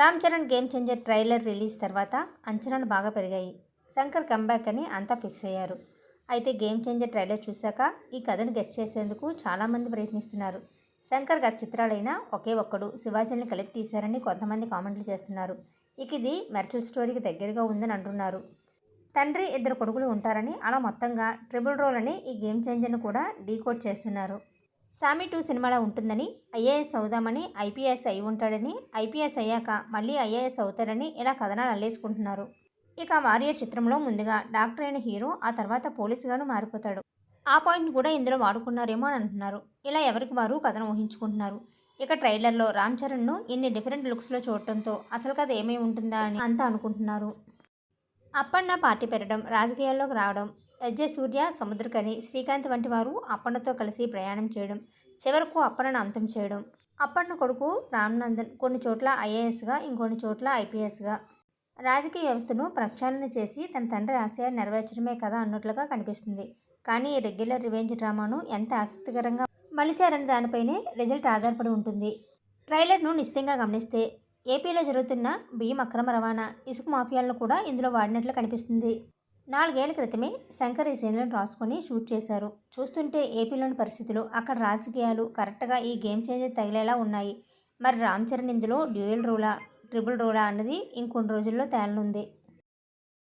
Ram Charan Game Changer trailer release తర్వాత అంచనాలు బాగా పెరిగాయి. శంకర్ కంబ్యాక్ అని అంతా ఫిక్స్ అయ్యారు. అయితే గేమ్ చేంజర్ ట్రైలర్ చూశాక ఈ కథను గెస్ట్ చేసేందుకు చాలామంది ప్రయత్నిస్తున్నారు. శంకర్ గత చిత్రాలైన ఒకే ఒక్కడు శివాజీని కలిపి తీశారని కొంతమంది కామెంట్లు చేస్తున్నారు. ఇక ఇది మెర్సల్ స్టోరీకి దగ్గరగా ఉందని అంటున్నారు. తండ్రి ఇద్దరు కొడుకులు ఉంటారని అలా మొత్తంగా ట్రిపుల్ రోల్ అని ఈ గేమ్ చేంజర్ను కూడా డీకోడ్ చేస్తున్నారు. సామి టూ సినిమాలో ఉంటుందని ఐఏఎస్ అవుదామని ఐపీఎస్ అయి ఉంటాడని ఐపీఎస్ అయ్యాక మళ్ళీ ఐఏఎస్ అవుతారని ఇలా కథనాలు అల్లేసుకుంటున్నారు. ఇక వారియర్ చిత్రంలో ముందుగా డాక్టర్ అయిన హీరో ఆ తర్వాత పోలీసుగాను మారిపోతాడు. ఆ పాయింట్ కూడా ఇందులో వాడుకున్నారేమో అని అంటున్నారు. ఇలా ఎవరికి వారు కథను ఊహించుకుంటున్నారు. ఇక ట్రైలర్లో రామ్ చరణ్ను ఇన్ని డిఫరెంట్ లుక్స్లో చూడటంతో అసలు కథ ఏమై ఉంటుందా అని అంతా అనుకుంటున్నారు. అప్పన్న పార్టీ పెట్టడం రాజకీయాల్లోకి రావడం అజయ్ సూర్య సముద్రకని శ్రీకాంత్ వంటి వారు అప్పన్నతో కలిసి ప్రయాణం చేయడం చివరకు అప్పన్నను అంతం చేయడం. అప్పన్న కొడుకు రామ్నందన్ కొన్ని చోట్ల ఐఏఎస్గా ఇంకొన్ని చోట్ల ఐపీఎస్గా. రాజకీయ వ్యవస్థను ప్రక్షాళన చేసి తన తండ్రి ఆశయాన్ని నెరవేర్చడమే కదా అన్నట్లుగా కనిపిస్తుంది. కానీ రెగ్యులర్ రివెంజ్ డ్రామాను ఎంత ఆసక్తికరంగా మలిచారనే దానిపైనే రిజల్ట్ ఆధారపడి ఉంటుంది. ట్రైలర్ను నిశ్చితంగా గమనిస్తే ఏపీలో జరుగుతున్న బియ్యం అక్రమ రవాణా ఇసుక మాఫియాలను కూడా ఇందులో వాడినట్లు కనిపిస్తుంది. నాలుగేళ్ళ క్రితమే శంకర్ ఈ సీన్లను రాసుకొని షూట్ చేశారు. చూస్తుంటే ఏపీలోని పరిస్థితులు అక్కడ రాజకీయాలు కరెక్ట్గా ఈ గేమ్ చేంజర్ తగిలేలా ఉన్నాయి. మరి రామ్ చరణ్ ఇందులో డ్యూయల్ రోలా ట్రిపుల్ రోలా అన్నది ఇంకొన్ని రోజుల్లో తేలనుంది.